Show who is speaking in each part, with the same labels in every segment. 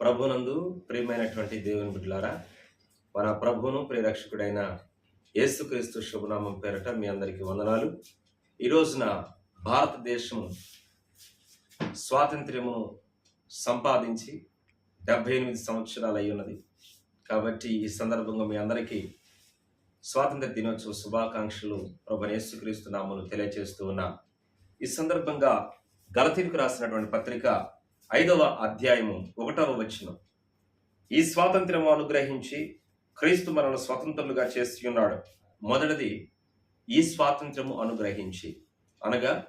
Speaker 1: ప్రభునందు ప్రియమైనటువంటి దేవుని బిడ్డలారా మన ప్రభును ప్రియరక్షకుడైన యేసుక్రీస్తు శుభనామం పేరట మీ అందరికీ వందనాలు. ఈ రోజున భారతదేశం స్వాతంత్ర్యమును సంపాదించి డెబ్బై ఎనిమిది సంవత్సరాలు అయి ఉన్నది. కాబట్టి ఈ సందర్భంగా మీ అందరికీ స్వాతంత్ర దినోత్సవ శుభాకాంక్షలు ప్రభు యేసుక్రీస్తు నామను తెలియజేస్తూ ఉన్నా. ఈ సందర్భంగా గలతీరుకు రాసినటువంటి పత్రిక ఐదవ అధ్యాయము ఒకటవ వచనం. ఈ స్వాతంత్ర్యము అనుగ్రహించి క్రీస్తు మనల్ని స్వతంత్రులుగా చేసి ఉన్నాడు. మొదటిది ఈ స్వాతంత్రము అనుగ్రహించి. అనగా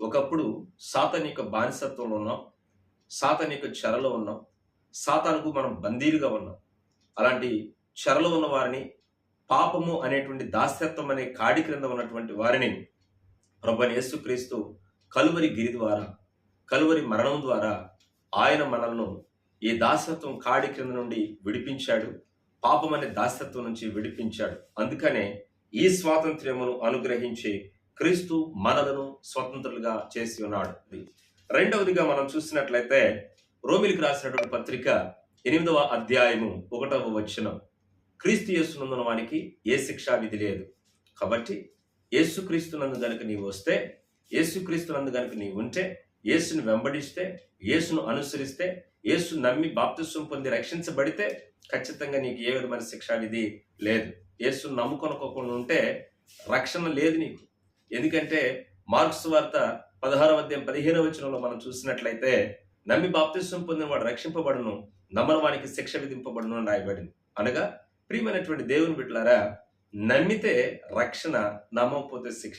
Speaker 1: ఒకప్పుడు సాతనిక బానిసత్వంలో ఉన్నాం సాతనిక చెరలో ఉన్నాం సాతానుకు మనం బందీలుగా ఉన్నాం. అలాంటి చెరలో ఉన్న వారిని పాపము అనేటువంటి దాస్యత్వం అనే కాడి క్రింద ఉన్నటువంటి వారిని ప్రభు యేసుక్రీస్తు కలువరి గిరి ద్వారా కలువరి మరణం ద్వారా ఆయన మనల్ని ఈ దాసత్వం కాడి క్రింద నుండి విడిపించాడు. పాపం అనే దాసత్వం నుంచి విడిపించాడు. అందుకనే ఈ స్వాతంత్ర్యమును అనుగ్రహించి క్రీస్తు మనలను స్వతంత్రులుగా చేసి ఉన్నాడు. రెండవదిగా మనం చూసినట్లయితే రోమిలికి రాసినటువంటి పత్రిక ఎనిమిదవ అధ్యాయము ఒకటవ వచనం. క్రీస్తు యేసునందున వానికి ఏ శిక్షా విధి లేదు. కాబట్టి యేసుక్రీస్తునందు గనుక నీవు వస్తే యేసుక్రీస్తునందు గనుక నీవు ఉంటే యేసును వెంబడిస్తే యేసును అనుసరిస్తే యేసు నమ్మి బాప్తిస్వం పొంది రక్షించబడితే ఖచ్చితంగా నీకు ఏ విధమైన శిక్ష విధి లేదు. యేసును నమ్ముకొనుకోకుండా ఉంటే రక్షణ లేదు నీకు. ఎందుకంటే మార్క్స్ వార్త పదహారవ అధ్యాయం పదిహేనవ వచనంలో మనం చూసినట్లయితే నమ్మి బాప్తిస్వం పొందిన వాడు రక్షింపబడును నమ్మని వానికి శిక్ష విధింపబడును అని రాయబడింది. అనగా ప్రియమైనటువంటి దేవుని బిడ్డలారా నమ్మితే రక్షణ నమ్మకపోతే శిక్ష.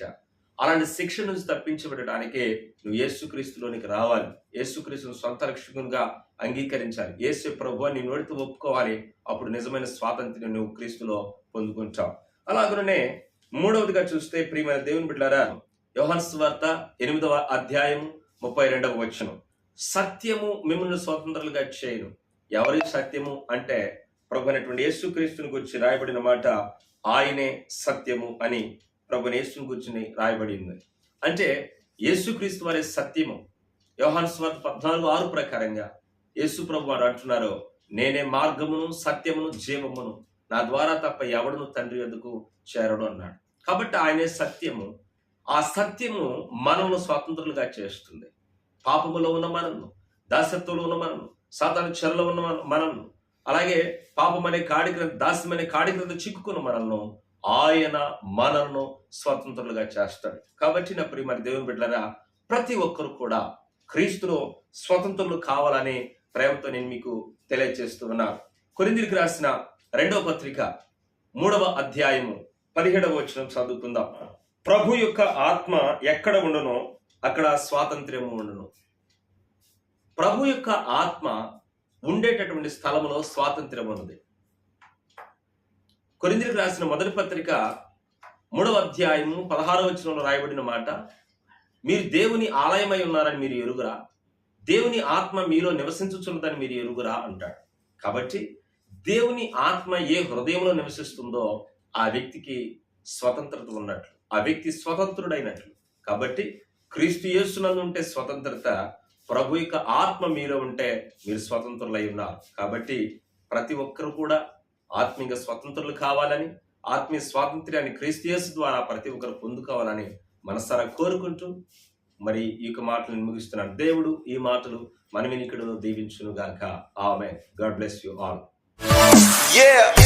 Speaker 1: అలాంటి శిక్ష నుంచి తప్పించబడటానికే నువ్వు యేసుక్రీస్తులోనికి రావాలి. యేసుక్రీస్తును సొంత రక్షకునిగా అంగీకరించాలి. యేసు ప్రభు నీ నోటితో ఒప్పుకోవాలి. అప్పుడు నిజమైన స్వాతంత్ర్యం నువ్వు క్రీస్తులో పొందుకుంటావు. అలాగనే మూడవదిగా చూస్తే ప్రియమైన దేవుని బిడ్డారా యోహన్స్ వార్త ఎనిమిదవ అధ్యాయం ముప్పై రెండవ వచనం. సత్యము మిమ్మల్ని స్వతంత్రులుగా చేయను. ఎవరి సత్యము అంటే ప్రభు అనేటువంటి యేసుక్రీస్తుని గురించి రాయబడిన మాట ఆయనే సత్యము అని ప్రభు యేసుని గురించి రాయబడింది. అంటే యేసుక్రీస్తు వారి సత్యము. యోహాన్ స్వార్థ పద్నాలుగు ఆరు ప్రకారంగా యేసు ప్రభు వారు అంటున్నారు నేనే మార్గమును సత్యమును జీవమును. నా ద్వారా తప్ప ఎవడును తండ్రి ఎందుకు చేరడు? అన్నాడు. కాబట్టి ఆయనే సత్యము. ఆ సత్యము మనము స్వతంత్రులుగా చేస్తుంది. పాపములో ఉన్న మనము దాసత్వంలో ఉన్న మనల్ని సాధారణ చెరలో ఉన్న మన- అలాగే పాపం అనే కాడి దాస్యం అనే కాడి క్రింద చిక్కుకున్న మనల్ని ఆయన మనల్ని స్వతంత్రులుగా చేస్తాడు. కాబట్టి నా ప్రియ మరి దేవుని బిడ్డలరా ప్రతి ఒక్కరు కూడా క్రీస్తులో స్వతంత్రులు కావాలనే ప్రేమతో నేను మీకు తెలియజేస్తూ ఉన్నాను కొరిందిరికి రాసిన రెండవ పత్రిక మూడవ అధ్యాయము పదిహేడవ వచనం చదువుకుందాం. ప్రభు యొక్క ఆత్మ ఎక్కడ ఉండను అక్కడ స్వాతంత్ర్యము ఉండను. ప్రభు యొక్క ఆత్మ ఉండేటటువంటి స్థలంలో స్వాతంత్ర్యం ఉన్నది. కొరిందిరికి రాసిన మొదటి పత్రిక మూడవ అధ్యాయము పదహారవ వచనంలో రాయబడిన మాట మీరు దేవుని ఆలయమై ఉన్నారని మీరు ఎరుగురా? దేవుని ఆత్మ మీలో నివసించుచున్నదని మీరు ఎరుగురా అంటాడు. కాబట్టి దేవుని ఆత్మ ఏ హృదయంలో నివసిస్తుందో ఆ వ్యక్తికి స్వతంత్రత ఉన్నట్లు ఆ వ్యక్తి స్వతంత్రుడైనట్లు. కాబట్టి క్రీస్తు యేసునందు ఉంటే స్వతంత్రత ప్రభు యొక్క ఆత్మ మీలో ఉంటే మీరు స్వతంత్రులై ఉన్నారు. కాబట్టి ప్రతి ఒక్కరు కూడా ఆత్మీయ స్వతంత్రులు కావాలని ఆత్మీయ స్వాతంత్ర్యాన్ని క్రీస్తు ద్వారా ప్రతి ఒక్కరు పొందుకోవాలని మనసారా కోరుకుంటూ మరి ఈ యొక్క మాటలు ముగిస్తున్నాను. దేవుడు ఈ మాటలు మన వినికిడును దీవించును గాక ఆమె God bless you all.
Speaker 2: Yeah.